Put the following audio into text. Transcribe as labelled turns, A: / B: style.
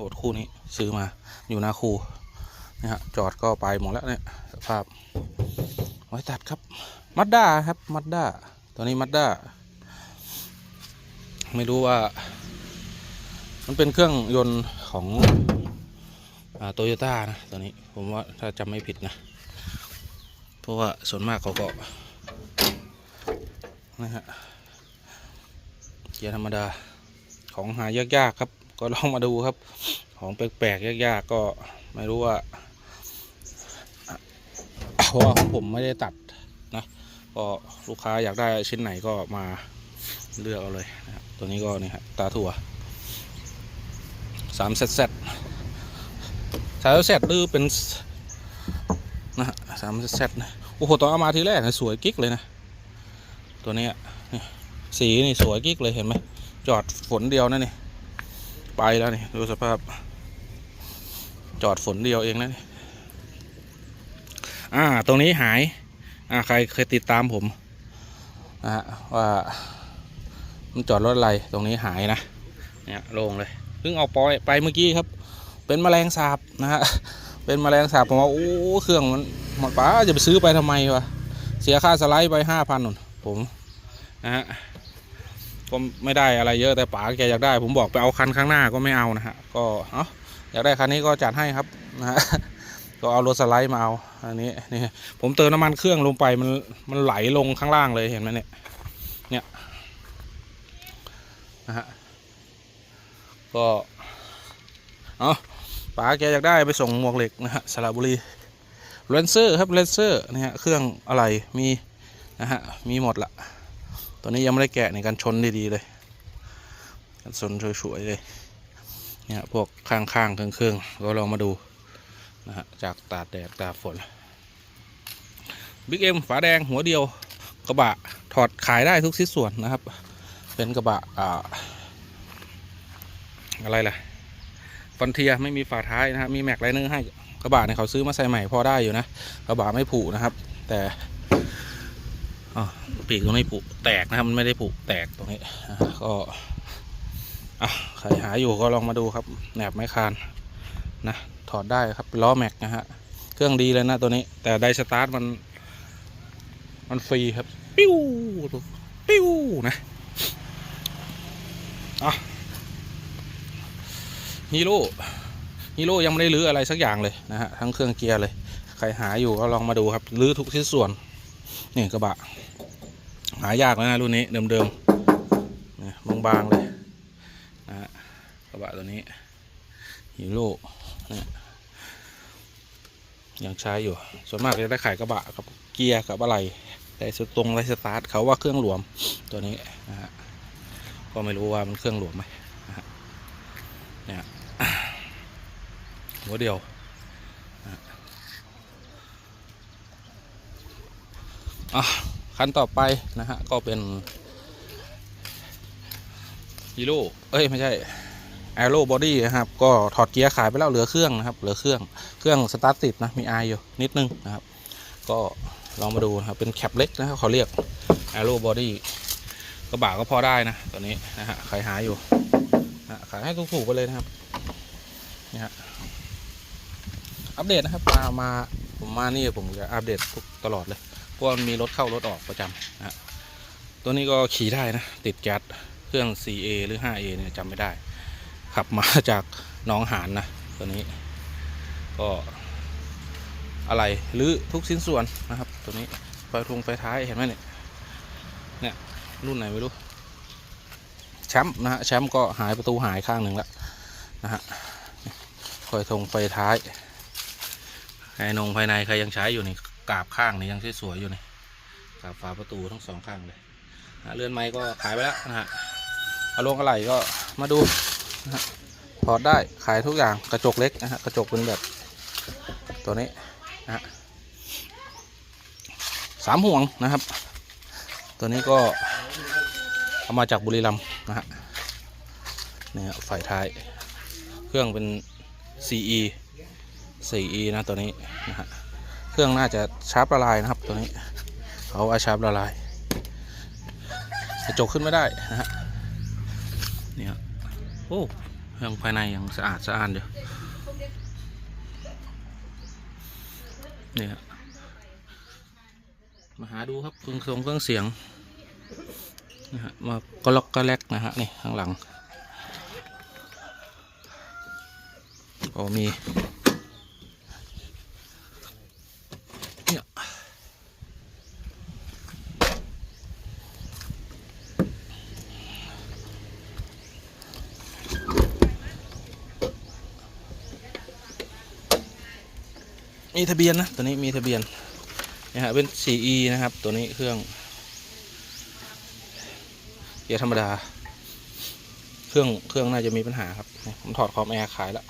A: โหดคู่นี้ซื้อมาอยู่หน้าคูนะฮะจอดก็ไปหมดแล้วเนี่ยสภาพไว้ตัดครับมัดด้าครับมัดด้าตัวนี้มัดด้าไม่รู้ว่า มันเป็นเครื่องยนต์ของโตโยต้านะตัวนี้ผมว่าถ้าจำไม่ผิดนะ เพราะว่าส่วนมากเขาก็นะฮะเกียร์ธรรมดาของหายากๆครับ ก็ลองมาดูครับ ของแปลกๆยากๆก็ไม่รู้ว่าเพราะว่าของผมไม่ได้ตัดนะก็ลูกค้าอยากได้ชิ้นไหนก็มาเลือกเอาเลยนะครับตัวนี้ก็นี่ครับตาถั่วสามเซตเซตสามเซตดื้อเป็นนะฮะสามเซตเซตนะโอ้โหตอนเอามาทีแรกนะสวยกิ๊กเลยนะ ตัวนี้สีนี่สวยกิ๊กเลยเห็นไหมจอดฝนเดียวนั่นนี่ ไปแล้วนี่ดูสภาพ จอดฝนเดียวเองนะอ่า ตรงนี้หาย อ่า ใครเคยติดตามผมนะฮะว่า มันจอดรถอะไรตรงนี้หายนะ เนี่ยโล่งเลยเพิ่งเอาปอยไปเมื่อกี้ครับ เป็นแมลงสาบนะฮะเป็นแมลงสาบผมว่าโอ้เครื่องมันมันป้าจะไปซื้อไปทำไมวะเสียค่าสไลด์ไปห้าพันนผมนะฮะ ก็ไม่ได้อะไรเยอะแต่ป๋าแกอยากได้ ผมบอกไปเอาคันข้างหน้าก็ไม่เอานะฮะก็เอ้าอยากได้คันนี้ก็จัดให้ครับนะฮะก็เอารถสไลด์มาเอาอันนี้นี่ผมเติมน้ำมันเครื่องลงไปมันมันไหลลงข้างล่างเลยเห็นไหมเนี่ยเนี่ยนะฮะก็เอาป๋าแกอยากได้ไปส่งหมวกเหล็กนะฮะสระบุรีเลนเซอร์ครับเลนเซอร์นี่ฮะเครื่องอะไรมีนะฮะมีหมดละ ตัวนี้ยังไม่ได้แกะในการชนดีๆเลยกันชนสวยๆเลยเนี่ยพวกข้างๆเครื่องๆก็ลองมาดูนะฮะจากตาแดดตาฝนบิ๊กเอ็มฝาแดงหัวเดียวกระบะถอดขายได้ทุกชิ้นส่วนนะครับ เป็นกระบะอ่าอะไรล่ะฟอนเทียไม่มีฝาท้ายนะฮะมีแม็กไลเนอร์ให้กระบะเนี่ยเขาซื้อมาใส่ใหม่พอได้อยู่นะกระบะไม่ผุนะครับ แต่ อปีกตรงนี้ผุแตกนะครับ มันไม่ได้ผุแตกตรงนี้ก็อะใครหาอยู่ก็ลองมาดูครับแหนบไม้คานนะถอดได้ครับล้อแม็กนะฮะเครื่องดีเลยนะตัวนี้ แต่ไดสตาร์ทมัน มันฟรีครับ ปิ้วปิ้วนะอะฮีโร่ฮีโร่ยังไม่ได้รื้ออะไรสักอย่างเลยนะฮะทั้งเครื่องเกียร์เลย ใครหาอยู่ก็ลองมาดูครับรื้อทุกชิ้นส่วน นี่กระบะ หายากแล้วนะรุ่นนี้เดิมๆนะบางๆเลยนะฮะกระบะตัวนี้ฮีโร่ยังใช้อยู่ ส่วนมากจะได้ขายกระบะกับเกียร์กับอะไรแต่สุดตรงไรสตาร์ทเขาว่าเครื่องหลวมตัวนี้นะฮะก็ไม่รู้ว่ามันเครื่องหลวมไหมนะฮะเนี่ยหัวเดียวนะฮะอะ คันต่อไปนะฮะก็เป็นฮีโร่เอ้ย ไม่ใช่แอโร่บอดี้นะครับ ก็ถอดเกียร์ขายไปแล้วเหลือเครื่องนะครับ เหลือเครื่องเครื่องสตาร์ทติดนะ มีไออยู่นิดนึงนะครับ ก็ลองมาดูนะครับ เป็นแคปเล็กนะครับเขาเรียกแอโร่บอดี้กระบะก็พอได้นะตัวนี้นะฮะใครหาอยู่นะขายให้ถูกๆไปเลยนะครับนี่ฮะอัปเดตนะครับมามาผมมานี่ผมจะอัปเดตทุกตลอดเลย ราะว่ามันมีรถเข้ารถออกประจำนะตัวนี้ก็ขี่ได้นะ ติดแก๊สเครื่อง 4A หรือ 5A เนี่ยจำไม่ได้ ขับมาจากหน้องหานนะ ตัวนี้ ก็อะไรหรือทุกชิ้นส่วนนะครับ ตัวนี้ไฟทุงไฟท้ายเห็นไหมเนี่ยเนี่ยรุ่นไหนไม่รู้แชมป์นะฮะแชมป์ก็หายประตูหายข้างหนึ่งแล้วนะฮะไฟทงไฟท้ายภายนงภายในใครยังใช้อยู่นี่ กราบข้างนี่ยังสวยๆอยู่นี่กราบฝาประตูทั้งสองข้างเลยนะเลื่อนไม้ก็ขายไปแล้วนะฮะเอาลงอะไรก็มาดูถอดได้ขายทุกอย่างกระจกเล็กนะฮะกระจกเป็นแบบตัวนี้นะฮะสามห่วงนะครับ ตัวนี้ก็เอามาจากบุรีรัมย์นะฮะนี่ฮะไฟท้าย เครื่องเป็น CE 4E นะตัวนี้นะฮะ เครื่องน่าจะชาร์ปละลายนะครับตัวนี้เขาอาชาร์ปละลายกระจกขึ้นไม่ได้นะฮะนี่ฮะโอ้เครื่องภายในยังสะอาดสะอ้านอยู่นี่ครับมาหาดูครับเครื่องทรงเครื่องเสียงนะฮะมาก็ล็อกก็แลกนะฮะนี่ข้างหลังโอ้มี มีทะเบียนนะตัวนี้มีทะเบียนนะฮะเป็น 4E นะครับ ตัวนี้เครื่องเกียร์ธรรมดา เครื่องเครื่องน่าจะมีปัญหาครับผมถอดคอมแอร์ขายแล้ว